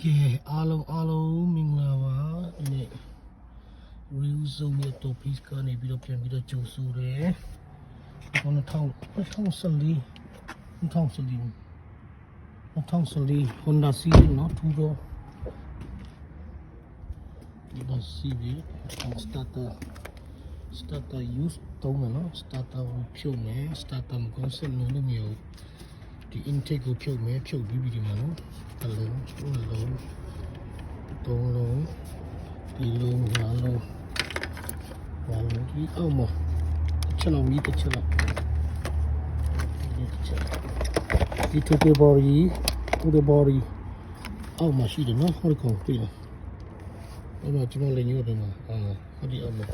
ကဲအားလုံးအားလုံးမင်္ဂလာပါဒီနေ့ review zone ရဲ့ topic ကနေပြီးတော့ပြန်ပြီးတော့ကြိုဆိုတယ်2000 2014 2014 2014 Honda Civic เนาะထူတော့ Honda Civic starter starter use တုံးမယ်เนาะ starter ကိုဖြုတ်မယ် starter မကောင်းဆက်လို့လို့မရဘူး ဒီ intake ကိုဖြုတ်မယ်ဖြုတ်ပြီးပြီးဒီမှာနော်အလုံးအလုံးသုံးလုံးဒီလုံးငါးလုံးငါးလုံးဒီအောက်မှာတစ်ချက်လုံးကြီးတစ်ချက်လုံးဒီတစ်ချက်ဒီ total body total body အောက်မှာရှိတယ်နော်ဟောဒီကောင်တွေ့လားအဲ့တော့ကျွန်တော်လည်းညို့တယ်မှာအာဟောဒီအောက်မှာ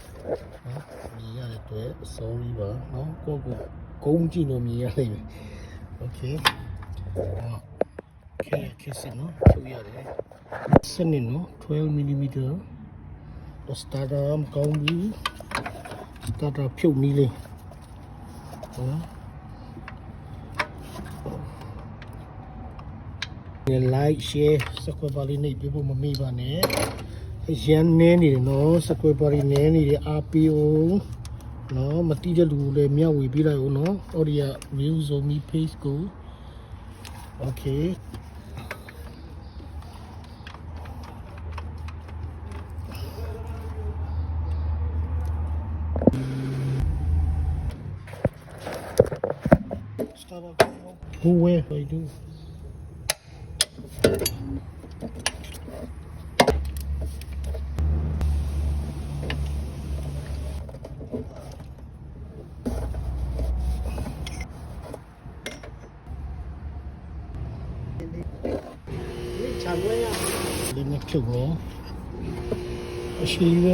နော်ဒီရတဲ့အတွက် sorry ပါနော်ကိုကိုဂုံးကြည့်လို့မြင်ရလိမ့်မယ် okay ဟာခဲခဲစနော်ဖြုတ်ရတယ်စနစ်နော်12 mm တော့ starter မကောင်းဘူး starter ဖြုတ်နည်းလေးဟုတ်နော် like share subscribe ပါလေးနှိပ်ပြဖို့မမေ့ပါနဲ့အရန်နည်းနေတယ်နော် subscribe ပါလေးနည်းနေတယ်အားပေးအောင် နော်မတိတဲ့လူကိုလည်းမျှဝေပေးလိုက်အောင်နော် audio view zomi page ကို okay စတာဘာဟိုဝဲဟိုဒူ ဒီနေ့ဖြုတ်မယ်အရှိပဲ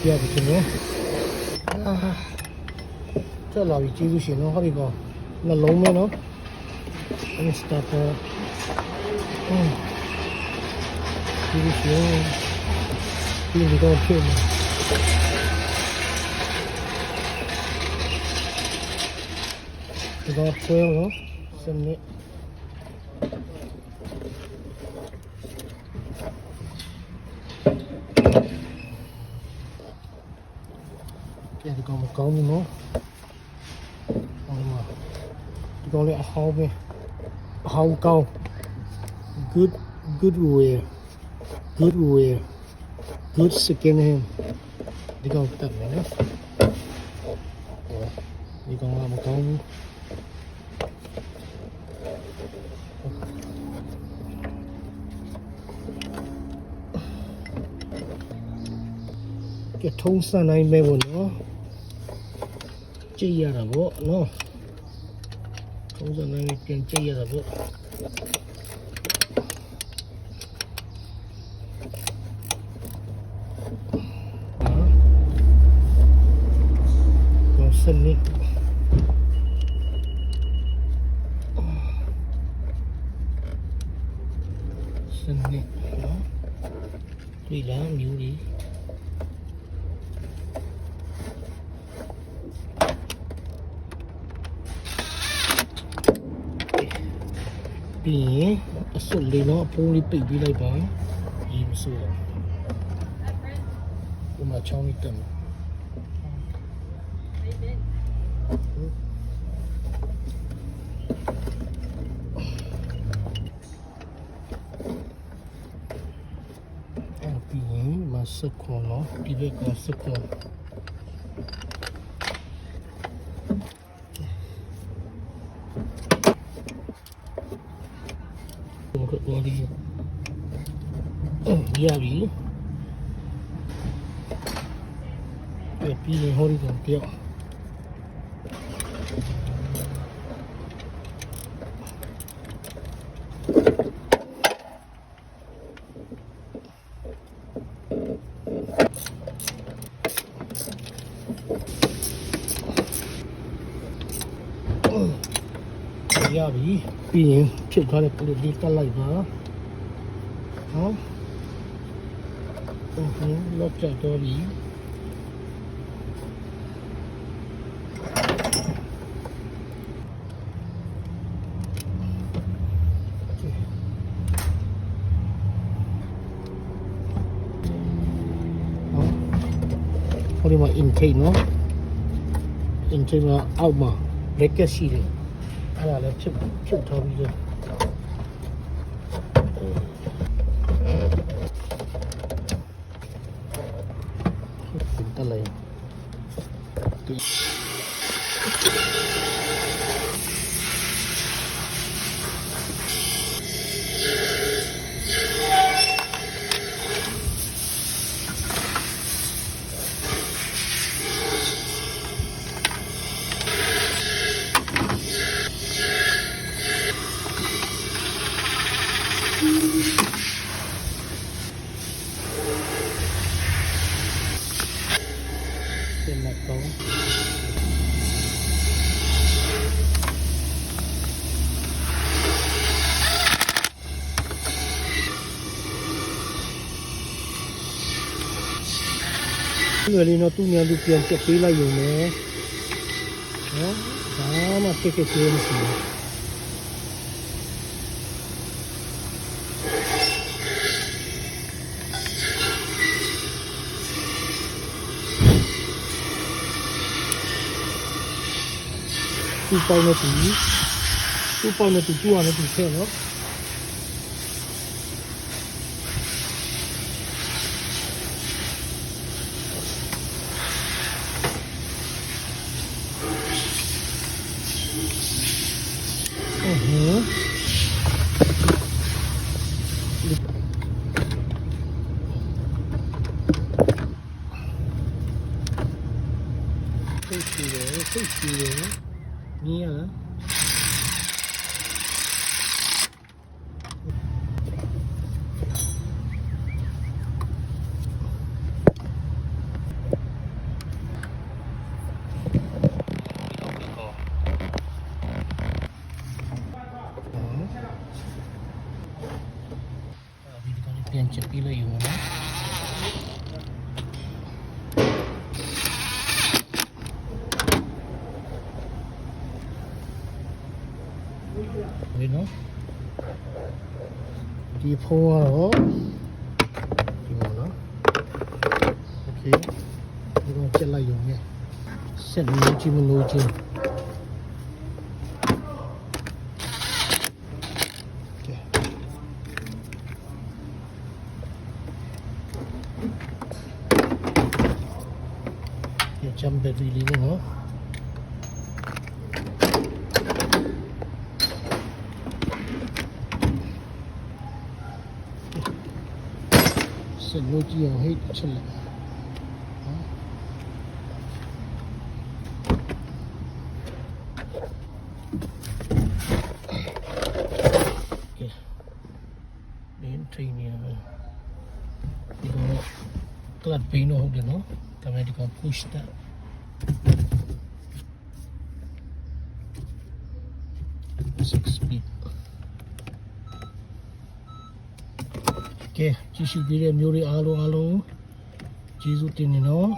ပြရတယ်ခင်ဗျာအာတက်လာပြီကျေးဇူးရှင်နော်ဟောဒီကောင်နှလုံးမဲနော်အစတာပေါ်ဟွန်းကျေးဇူးရှင်ဒီလိုတော့ဖြစ်နေ ဒီတော့ဆွဲနော်စနစ်ပြန်ဒီကောင်မကောင်းဘူးနော်ဟောဒီမှာဒီကောင်လေးအဟောင်းပဲအဟောင်းကောင်း good good wear good wear good second hand ဒီကောင်တက်မယ်နော်ဟောဒီ ကောင်ကမကောင်းဘူးကဲထုံးစံနိုင်ပဲပေါ့နော်ကြည့်ရတာပေါ့နော်ထုံးစံနိုင်ပြန်ကြည့်ရတာပေါ့ Con sân đi Sân đi Đó Tuy lá nhiều đi Bì Sụn đi nó Pô đi bị đi đây bó Im sụn Nhưng mà trong đi tầm Em tí mà sức của nó đi về có sức của Một cái bò đi Ừ, ra đi Để đi lên hôn còn tiệu ရပြီပြီးရင် ဖြစ်သွားတဲ့ကလစ်လေးတက်လိုက်ပါဟောဟုတ်ဟင်းလောက်ကြတော့ပြီဟောဒီမှာ intake နော် intake ကအောက်မှာ bracket ရှိတယ် အဲ့ဒါလည်းဖြုတ်ဖြုတ်ထားပြီးတော့တက်လိုက်ဒီ ကောင်းလွယ်လေးတော့သူ့မြန်သူပြန်ပြက်ပေးလိုက်ရုံနဲ့နော်ဒါမှပြက်ပြက်သေးမရှိဘူး သူ့ပေါင်းနဲ့သူသူ့ပေါင်းနဲ့သူသူ့ဟာနဲ့သူဆဲနော်အင်းဟင်းစိတ်ရှိတယ်စိတ်ရှိတယ်ညီရလား ဒီကောင်လေး ပြန်ချက်ပြီးလိုက်ယူနော်ဒီနော်ဒီဖိုးကတော့ဒီမှာနော်โอเคဒီကောင်ချက်လိုက်ယူမယ်ဆက်လို့ကြည့်မလို့ချင်း ဒီချမ်ဘယ်ရီလေးနော်စလို့ကြည့်အောင်ဟိတ်ချက်လိုက်နော်ကဲဒီထိနေရမယ်ဒီတော့ ကလပ်ပင်းတော့ဟုတ်တယ်နော်ဒါပေမဲ့ဒီကောင် push တာ six speed ကဲကြည့်ရှုပေးတဲ့မျိုးတွေအားလုံးအားလုံးကျေးဇူးတင်နေနော်